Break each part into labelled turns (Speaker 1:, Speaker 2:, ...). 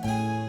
Speaker 1: thank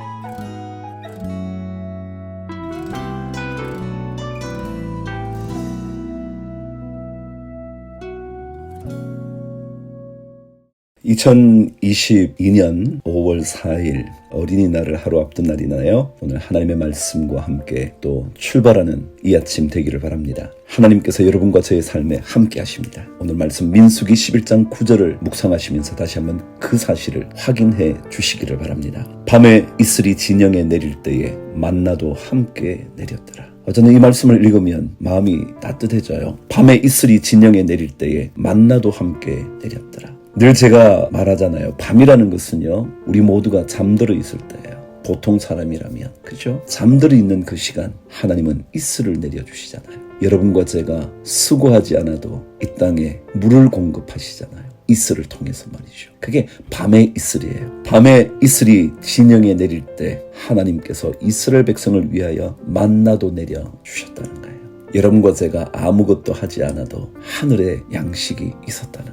Speaker 1: (2022년 5월 4일) 어린이날을 하루 앞둔 날이나요. 오늘 하나님의 말씀과 함께 또 출발하는 이 아침 되기를 바랍니다. 하나님께서 여러분과 저의 삶에 함께 하십니다. 오늘 말씀 민수기 11장 9절을 묵상하시면서 다시 한번 그 사실을 확인해 주시기를 바랍니다. 밤에 이슬이 진영에 내릴 때에 만나도 함께 내렸더라. 어제는 이 말씀을 읽으면 마음이 따뜻해져요. 밤에 이슬이 진영에 내릴 때에 만나도 함께 내렸더라. 늘 제가 말하잖아요. 밤이라는 것은요, 우리 모두가 잠들어 있을 때예요. 보통 사람이라면, 그죠? 잠들어 있는 그 시간, 하나님은 이슬을 내려주시잖아요. 여러분과 제가 수고하지 않아도 이 땅에 물을 공급하시잖아요. 이슬을 통해서 말이죠. 그게 밤의 이슬이에요. 밤에 이슬이 진영에 내릴 때 하나님께서 이스라엘 백성을 위하여 만나도 내려 주셨다는 거예요. 여러분과 제가 아무것도 하지 않아도 하늘에 양식이 있었다는 거죠.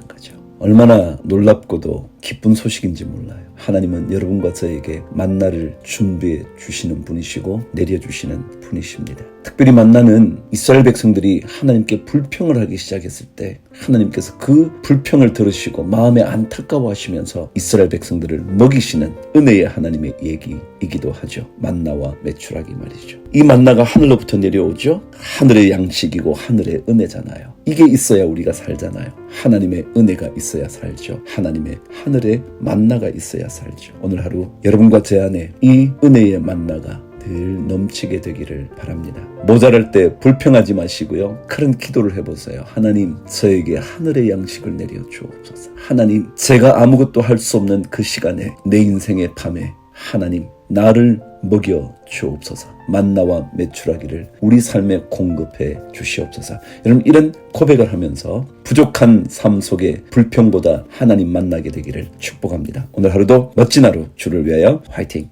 Speaker 1: 얼마나 놀랍고도 기쁜 소식인지 몰라요. 하나님은 여러분과 저에게 만나를 준비해 주시는 분이시고 내려주시는 분이십니다. 특별히 만나는 이스라엘 백성들이 하나님께 불평을 하기 시작했을 때 하나님께서 그 불평을 들으시고 마음에 안타까워하시면서 이스라엘 백성들을 먹이시는 은혜의 하나님의 얘기이기도 하죠. 만나와 매출하기 말이죠. 이 만나가 하늘로부터 내려오죠. 하늘의 양식이고 하늘의 은혜잖아요. 이게 있어야 우리가 살잖아요. 하나님의 은혜가 있어야 살죠. 하나님의 하늘의 만나가 있어야 살죠. 오늘 하루 여러분과 제 안에 이 은혜의 만나가 늘 넘치게 되기를 바랍니다. 모자랄 때 불평하지 마시고요. 큰 기도를 해보세요. 하나님, 저에게 하늘의 양식을 내려 주옵소서. 하나님, 제가 아무것도 할 수 없는 그 시간에 내 인생의 밤에 하나님, 나를 먹여 주옵소서. 만나와 매출하기를 우리 삶에 공급해 주시옵소서. 여러분 이런 고백을 하면서 부족한 삶 속에 불평보다 하나님 만나게 되기를 축복합니다. 오늘 하루도 멋진 하루 주를 위하여 화이팅!